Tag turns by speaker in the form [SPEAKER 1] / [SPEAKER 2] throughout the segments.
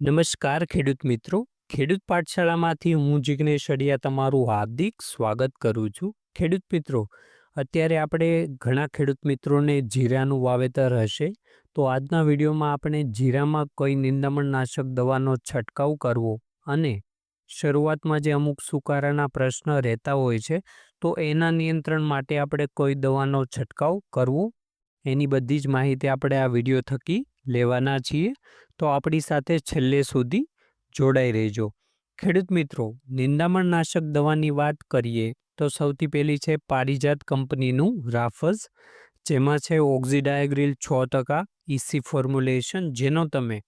[SPEAKER 1] નમસ્કાર ખેડૂત મિત્રો. ખેડૂત પાઠશાળામાંથી હું જિગ્નેશ અડિયા તમારું હાર્દિક સ્વાગત કરું છું. ખેડૂત મિત્રો, અત્યારે આપણે ઘણા ખેડૂત મિત્રોને જીરાનું વાવેતર હશે, તો આજના વિડીયોમાં આપણે જીરામાં કઈ નિંદામણનાશક દવાનો છંટકાવ કરવો અને શરૂઆતમાં જે અમુક સુકારાના પ્રશ્ન રહેતા હોય છે, તો એના નિયંત્રણ માટે આપણે કોઈ દવાનો છંટકાવ કરવો? એની બધી જ માહિતી આપણે આ વીડિયો થકી લેવાના છીએ. તો આપણી સાથે છેલ્લે સુધી જોડાઈ રહેજો. ખેડૂત મિત્રો, નિંદામણ નાશક દવાની વાત કરીએ તો સૌથી પહેલી છે પારિજાત કંપનીનું રાફઝ, જેમાં છે ઓક્ઝિડાયગ્રીલ છ ટકા ઇસી ફોર્મ્યુલેશન, જેનો તમે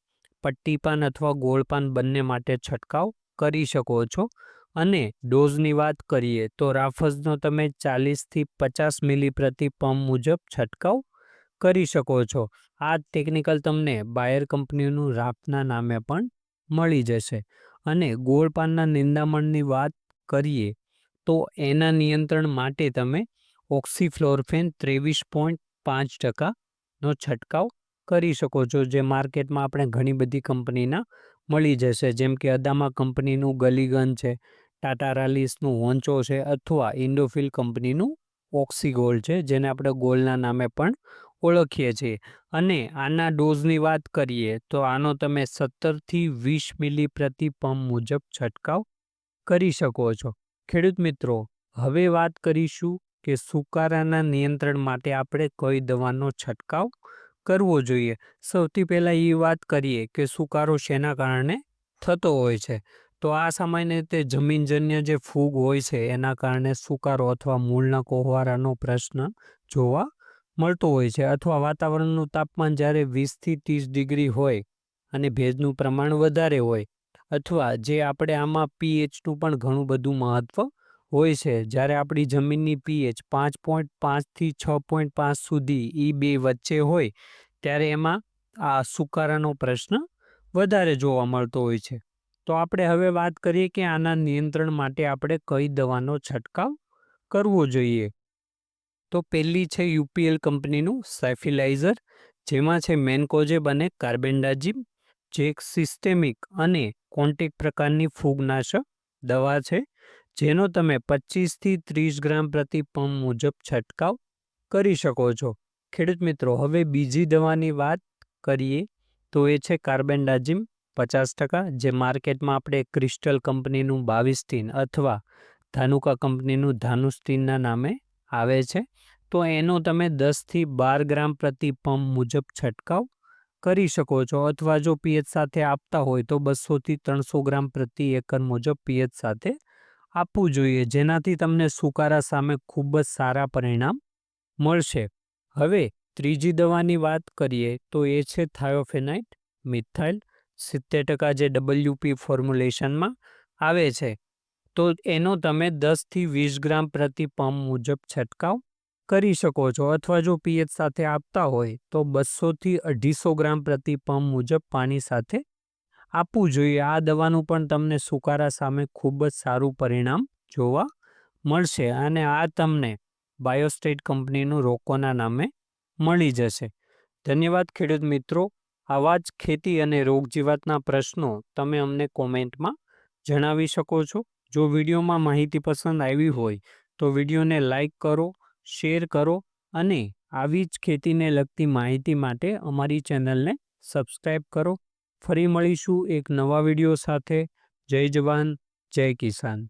[SPEAKER 1] પટ્ટીપાન અથવા ગોળપાન બંને માટે છંટકાવ કરી શકો છો. અને ડોઝની વાત કરીએ તો રાફઝનો તમે ચાલીસથી પચાસ મિલી પ્રતિ પંપ મુજબ છંટકાવ કરી શકો છો. આ ટેકનિકલ તમને બાયર કંપનીનું રાફના નામે પણ મળી જશે. અને ગોળપાનના નિંદામણની વાત કરીએ, તો એના નિયંત્રણ માટે તમે ઓક્સીફ્લોરફેન ત્રેવીસ પોઈન્ટ પાંચ ટકાનો છંટકાવ કરી શકો છો, જે માર્કેટમાં આપણે ઘણી બધી કંપનીના મળી જશે. જેમ કે અદામા કંપનીનું ગલીગન છે, ટાટા રાલિસનું હોંચો છે, અથવા ઇન્ડોફિલ કંપનીનું ઓક્સીગોલ્ડ છે, જેને આપણે ગોલના નામે પણ ઓળખીએ છીએ. અને આના ડોઝની વાત કરીએ, તો આનો તમે સત્તરથી વીસ મિલી પ્રતિ પંપ મુજબ છંટકાવ કરી શકો છો. ખેડૂત મિત્રો, હવે વાત કરીશું કે સુકારાના નિયંત્રણ માટે આપણે કઈ દવાનો છંટકાવ કરવો જોઈએ. સૌથી પહેલાં એ વાત કરીએ કે સુકારો શેના કારણે થતો હોય છે? તો આ સામાન્ય રીતે જમીનજન્ય જે ફૂગ હોય છે, એના કારણે સુકારો અથવા મૂળના કોહવારાનો પ્રશ્ન જોવા મળતો હોય છે અથવા વાતાવરણનું તાપમાન જ્યારે વીસથી ત્રીસ ડિગ્રી હોય અને ભેજનું પ્રમાણ વધારે હોય અથવા જે આપણે આમાં પીએચનું પણ ઘણું બધું મહત્ત્વ હોય છે, જ્યારે આપણી જમીનની પીએચ પાંચ પોઈન્ટ પાંચથી છ પોઈન્ટ પાંચ સુધી એ બે વચ્ચે હોય, ત્યારે એમાં આ સુકારાનો પ્રશ્ન વધારે જોવા મળતો હોય છે. તો આપણે હવે વાત કરીએ કે આના નિયંત્રણ માટે આપણે કઈ દવાનો છંટકાવ કરવો જોઈએ? તો પહેલી છે યુપીએલ કંપનીનું સેફિલાઇઝર, જેમાં છે મેનકોજેબ અને કાર્બેન્ડાજીબ જે એક સિસ્ટેમિક અને કોન્ટેક પ્રકારની ફૂગનાશક દવા છે, જેનો તમે પચીસથી ત્રીસ ગ્રામ પ્રતિ પંપ મુજબ છંટકાવ કરી શકો છો. ખેડૂત મિત્રો, હવે બીજી દવાની વાત કરીએ, તો એ છે કાર્બેન્ડાજીમ પચાસ ટકા, જે માર્કેટમાં આપણે ક્રિસ્ટલ કંપનીનું બાવીસ અથવા ધાનુકા કંપનીનું ધાનુસ્ટીનના નામે આવે છે, તો એનો તમે દસથી બાર ગ્રામ પ્રતિ પંપ મુજબ છંટકાવ કરી શકો છો. અથવા જો પીએચ સાથે આપતા હોય તો બસોથી ત્રણસો ગ્રામ પ્રતિ એકર મુજબ પીએચ સાથે આપવું જોઈએ. જેનાથી તમને સુકારા સામે ખૂબ જ સારા પરિણામ મળશે. હવે ત્રીજી દવાની વાત કરીએ, તો એ છે થાયોફેનાઇટ મિથાઇલ. સિત્તેર ટકા જે ડબલ્યુપી ફોર્મ્યુલેશનમાં આવે છે. તો એનો તમે દસથી વીસ ગ્રામ પ્રતિ પંપ મુજબ છંટકાવ કરી શકો છો. અથવા જો પીએચ સાથે આપતા હોય, તો બસોથી અઢીસો ગ્રામ પ્રતિ પંપ મુજબ પાણી સાથે આપવું જોઈએ. આ દવાનું પણ તમને સુકારા સામે ખૂબ જ સારું પરિણામ જોવા મળશે અને આ તમને બાયોસ્ટેટ કંપનીનું રોકોના નામે મળી જશે. ધન્યવાદ, ખેડૂત મિત્રો. આવા જ ખેતી અને રોગજીવાતના પ્રશ્નો તમે અમને કોમેન્ટમાં જણાવી શકો છો. જો વિડીયોમાં માહિતી પસંદ આવી હોય, તો વિડીયોને લાઈક કરો, શેર કરો અને આવી જ ખેતીને લગતી માહિતી માટે અમારી ચેનલને સબસ્ક્રાઈબ કરો. ફરી મળીશું એક નવા વીડિયો સાથે. જય જવાન, જય કિસાન.